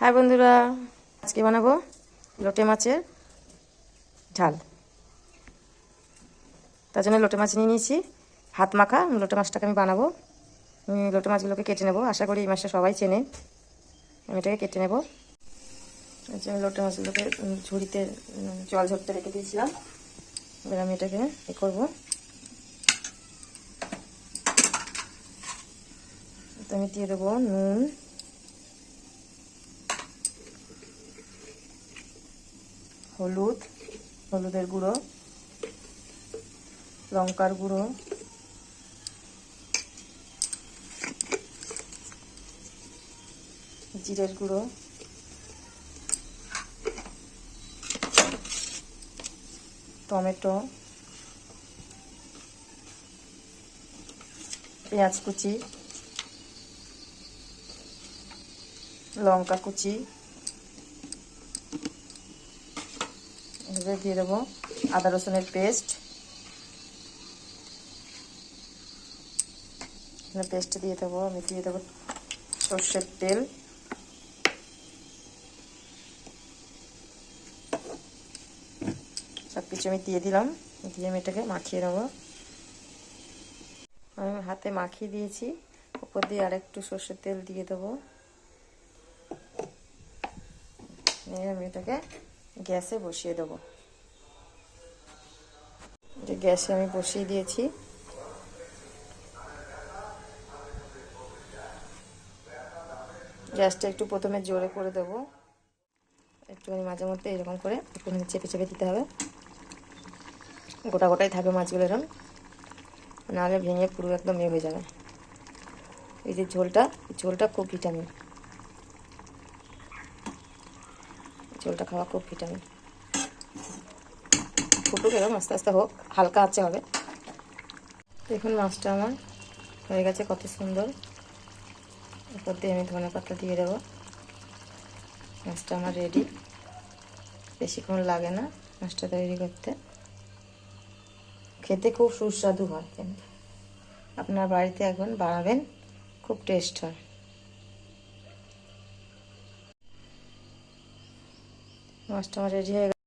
High বন্ধুরা, আজকে বানাবো লোটে মাছের ঝাল। তার জন্য লোটে মাছ নিয়ে নিয়েছি। হাত মাখা লোটে মাছটাকে আমি বানাবো। লোটে মাছগুলোকে কেটে নেব। আশা করি এই মাছটা সবাই চেনে। আমি এটাকে কেটে নেব। আমি লোটে মাছগুলোকে ঝুড়িতে জল ঝরতে রেখে দিয়েছিলাম। এবার আমি এটাকে এ করব। আমি দিয়ে দেবো নুন হলুদ হলুদের গুঁড়ো লঙ্কার গুঁড়ো জিরের গুঁড়ো টমেটো পেঁয়াজ কুচি লঙ্কা কুচি এভাবে দিয়ে দেবো আদা রসুনের পেস্ট। পেস্ট দিয়ে দেবো, আমি দিয়ে দেবো সর্ষের তেল। সব কিছু আমি দিয়ে দিলাম, দিয়ে আমি এটাকে মাখিয়ে নেব। আমি হাতে মাখিয়ে দিয়েছি, উপর দিয়ে আর একটু সর্ষের তেল দিয়ে দেবো। আমি এটাকে গ্যাসে বসিয়ে দেবো। যে গ্যাসে আমি বসিয়ে দিয়েছি। গ্যাসটা একটু প্রথমে জোরে করে দেবো। একটুখানি মাঝে মধ্যে এরকম করে একটুখানি চেপে চেপে দিতে হবে। গোটা গোটাই থাকবে মাছগুলো এরকম নাহলে ভেঙে পুরো একদম ইয়ে হয়ে যাবে। এই যে ঝোলটা ঝোলটা খুব ভিটামিন। ঝোলটা খাওয়া খুব ভিটামিন। ফুটুক এরকম, আস্তে আস্তে হোক, হালকা আছে হবে। দেখুন মাছটা আমার, হয়ে গেছে কত সুন্দর। এরপর দিয়ে আমি ধনে পাতা দিয়ে দেবো। মাছটা আমার রেডি বেশিক্ষণ লাগে না মাছটা তৈরি করতে। খেতে খুব সুস্বাদু হয় কিন্তু। আপনার বাড়িতে একবার বানাবেন, খুব টেস্ট হয়। মাছটা আমার রেডি হয়ে